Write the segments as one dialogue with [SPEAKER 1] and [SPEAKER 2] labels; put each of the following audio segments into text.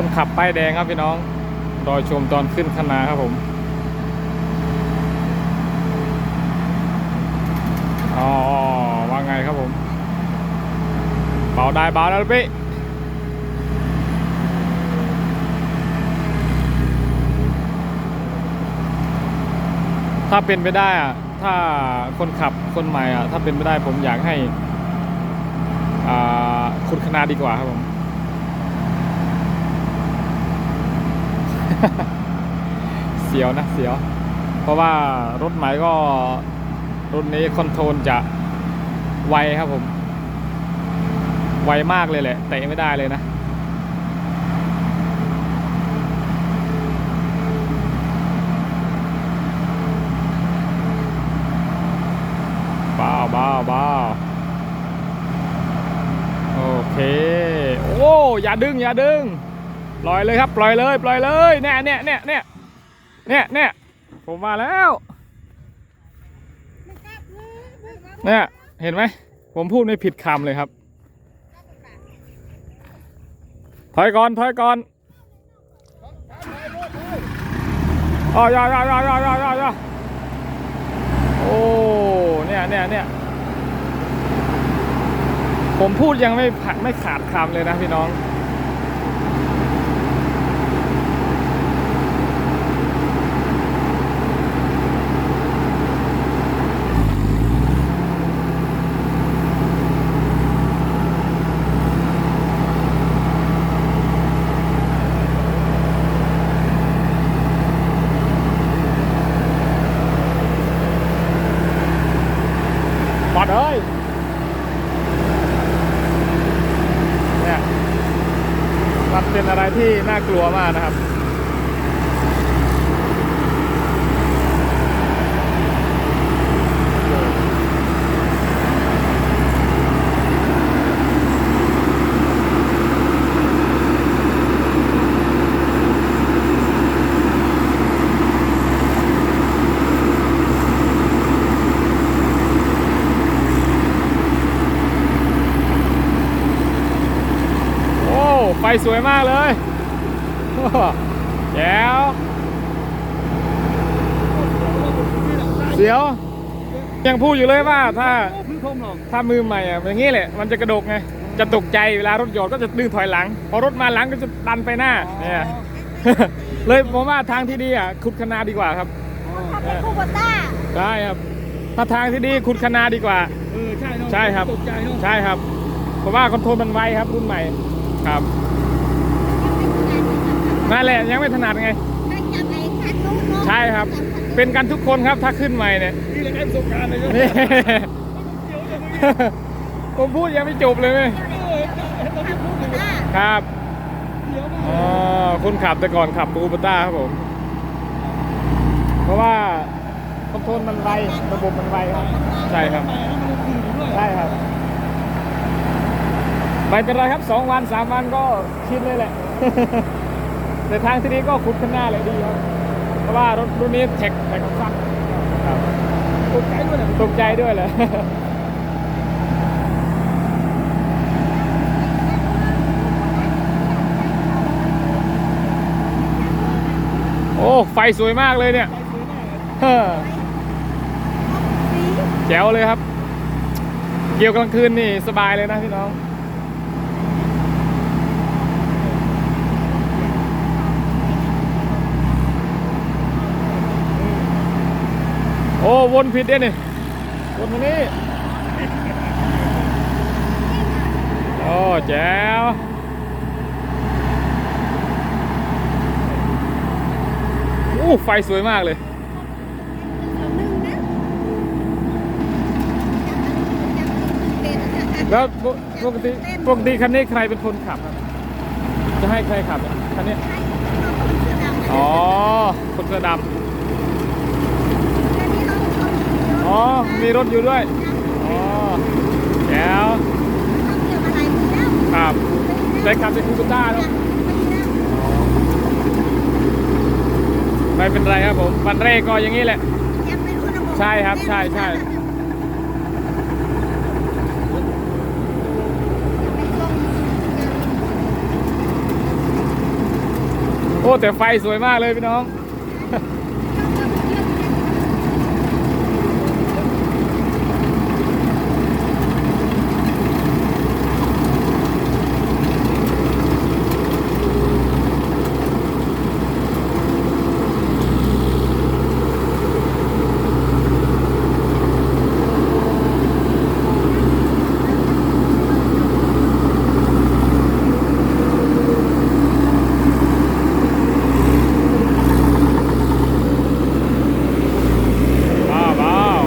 [SPEAKER 1] คนขับป้ายแดงครับพี่น้อง รอชมตอนขึ้นคณะครับผมอ๋อว่าไงครับผม เบาได้เบาแล้วพี่ถ้าเป็นไปได้อะถ้าคนขับคนใหม่อะถ้าเป็นไปได้ผมอยากให้ อ่าคุณคณะดีกว่าครับผม สียวนะเสียว เพราะว่ารถใหม่ก็รุ่นนี้คอนโทรลจะไวครับผม ไวมากเลยแหละเตะไม่ได้เลยนะบ้าบ้าบ้าโอเค โอ้ อย่าดึง อย่าดึง ปล่อยเลยครับ ปล่อยเลย ปล่อยเลยเนี่ยเนี่ยเนี่ยเนี่ย เนี่ยเนี่ยผมมาแล้ว เนี่ย เห็นไหม ผมพูดไม่ผิดคำเลยครับ ถอยก่อน ถอยก่อนอ๋อยอยอยอยอยอยอโอ้ เนี่ยเนี่ยเนี่ยผมพูดยังไม่ผัดไม่ขาดคำเลยนะพี่น้อง บอดเอ้ยเนี่ยมันเป็นอะไรที่น่ากลัวมากนะครับโอ้ไฟสวยมากเลย แจ๋วเสียว ยังพูดอยู่เลยว่าถ้า
[SPEAKER 2] พึ่งทมหรอก
[SPEAKER 1] ถ้ามือใหม่อะอย่างนี้แหละ มันจะกระดกไง จะตกใจเวลารถหยอดก็จะดึงถอยหลัง พอรถมาหลังก็จะดันไปหน้าเนี่ยเลยผมว่าทางที่ดีอะขุดคณาดีกว่าครับ
[SPEAKER 3] ทำเป็นคูโบต้า
[SPEAKER 1] ได้ครับ ถ้าทางที่ดีขุดคณาดีกว่า
[SPEAKER 2] เออใช่เนาะ
[SPEAKER 1] ใช่ครับ
[SPEAKER 2] ตกใจเนาะ
[SPEAKER 1] ใช่ครับ เพราะว่าคอนโทรลมันไวครับรุ่นใหม่ครับ นั่นแหละยังไม่ถนัดไง
[SPEAKER 3] ถ้าจับไอ้คันนู้นเนอะ
[SPEAKER 1] ใช่ครับ เป็นกันทุกคนครับถ้าขึ้นใหม่เนี่ย
[SPEAKER 2] นี่เลยได้ประสบการณ์เลยเนาะ
[SPEAKER 1] นี่
[SPEAKER 2] เดี๋ยวอย่างนี้
[SPEAKER 1] ผมพูดยังไม่จบเลยไหม
[SPEAKER 2] เออเห็นตอนที่พูดเลย
[SPEAKER 3] ต้า
[SPEAKER 1] ครับ
[SPEAKER 2] เดี๋ยว
[SPEAKER 1] อ๋อคุณขับแต่ก่อนขับตูปต้าครับผม เพราะว่าคอนโทรลมันไวระบบมันไวครับ ใช่ครับ
[SPEAKER 2] ไปให้มันคืนด้วย
[SPEAKER 1] ใช่ครับไม่เป็นไรครับสองวันสามวันก็ชินเลยแหละ แต่ทางที่นี้ก็ขุดข้างหน้าเลยดีครับ เพราะว่ารถรุ่นนี้แท็กแท็กสั้นครับ
[SPEAKER 2] ตกใจด้วยนะ
[SPEAKER 1] ตกใจด้วยเลยโอ้ ไฟสวยมากเลยเนี่ย
[SPEAKER 2] ใจสวยมากเลย
[SPEAKER 1] เฮ้อแจ๋วเลยครับ เกี่ยวกลางคืนนี่สบายเลยนะพี่น้อง โอ้วนผิดเด้นี่วนตรงนี้โอ้แจ๋วโอ้ไฟสวยมากเลยแล้วปกปกติปกติคันนี้ใครเป็นคนขับครับ จะให้ใครขับเนี่ยคันนี้ อ๋อ คนเสื้อดำอ๋อ มีรถอยู่ด้วย อ๋อแก้วครับได้ขับเป็นคูต้าแล้วไม่เป็นไรครับผมวันแรกก็อย่างนี้แหละ ใช่ครับ ใช่ใช่คอ้แต่ไฟสวยมากเลยพี่น้อง ว้าวว้าว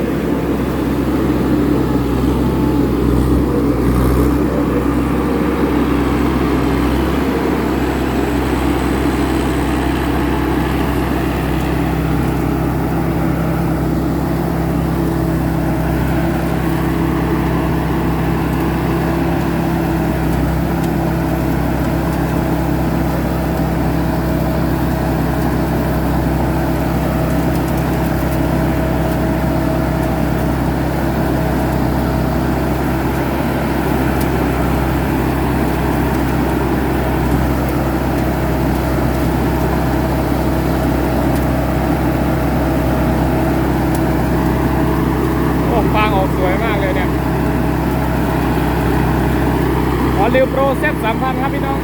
[SPEAKER 1] โอ้ฟางออกสวยมากเลยเนี่ย ขอเร็วโปรเซตสามพันครับพี่น้อง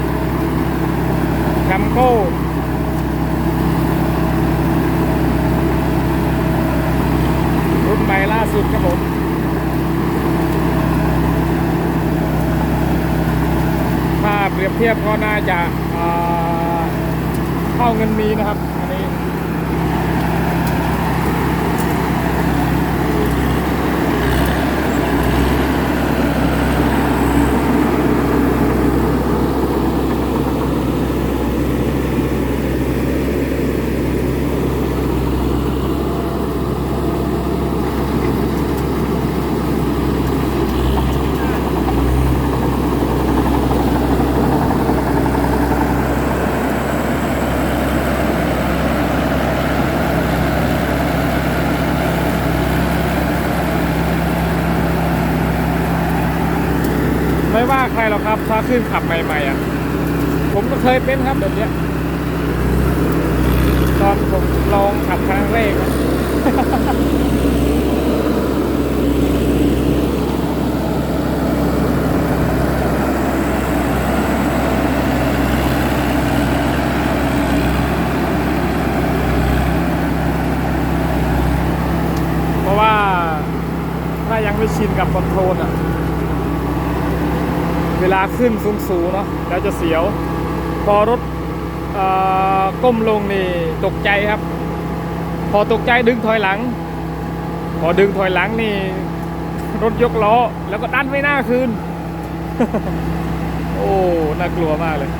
[SPEAKER 1] แคมโก้รุ่นใหม่ล่าสุดครับผมถ้าเปรียบเทียบก็น่าจะเท่าเงินมีนะครับ หรอกครับ ถ้าขึ้นขับใหม่ๆอะ ผมก็เคยเป็นครับแบบเนี้ย ตอนผมลองขับครั้งแรกเพราะว่าถ้ายังไม่ชินกับคอนโทรลอะ เวลาขึ้นสูงๆเนาะแล้วจะเสียว พอรถอ่อก้มลงนี่ตกใจครับ พอตกใจดึงถอยหลัง พอดึงถอยหลังนี่ รถยกล้อแล้วก็ดันไม่น่าคืน โอ้ น่ากลัวมากเลย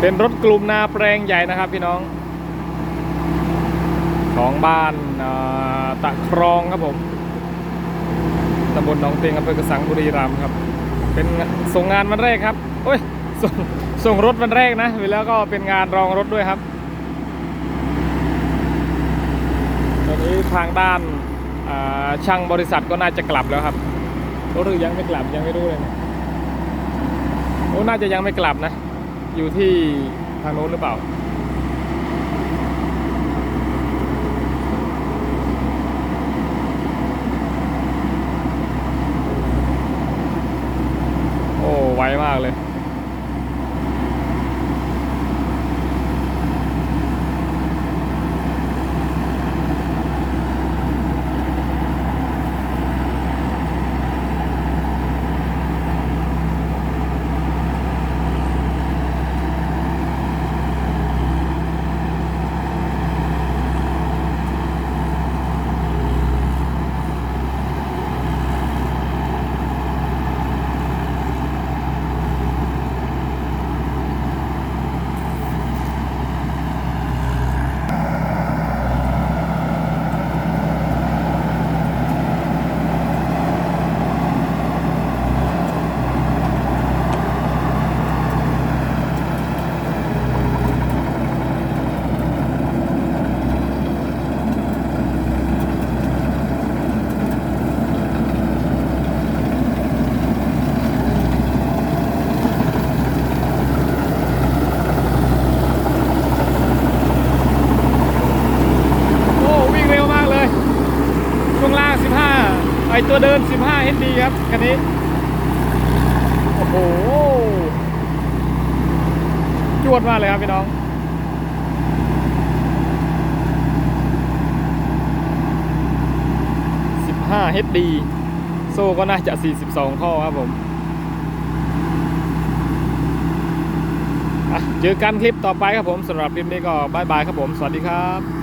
[SPEAKER 1] เป็นรถกลุ่มนาแปลงใหญ่นะครับพี่น้องของบ้านตะครองครับผมตำบลหนองเตียงอำเภอกระสังบุรีรัมย์ครับ เป็นส่งงานวันแรกครับโอ้ยส่งส่งรถวันแรกนะแล้วก็เป็นงานรองรถด้วยครับตอนนี้ทางด้านช่างบริษัทก็น่าจะกลับแล้วครับรถหรือยังไม่กลับยังไม่รู้เลยนะโอ้น่าจะยังไม่กลับนะ อยู่ที่ทางโน้นหรือเปล่า โอ้ ไวมากเลย เดิน 15 HD ครับ คันนี้ โอ้โห จวดมากเลยครับพี่น้อง 15 HD โซ่ก็น่าจะ 42ข้อครับผมเจอกันคลิปต่อไปครับผมสำหรับคลิปนี้ก็บายบายครับผม สวัสดีครับ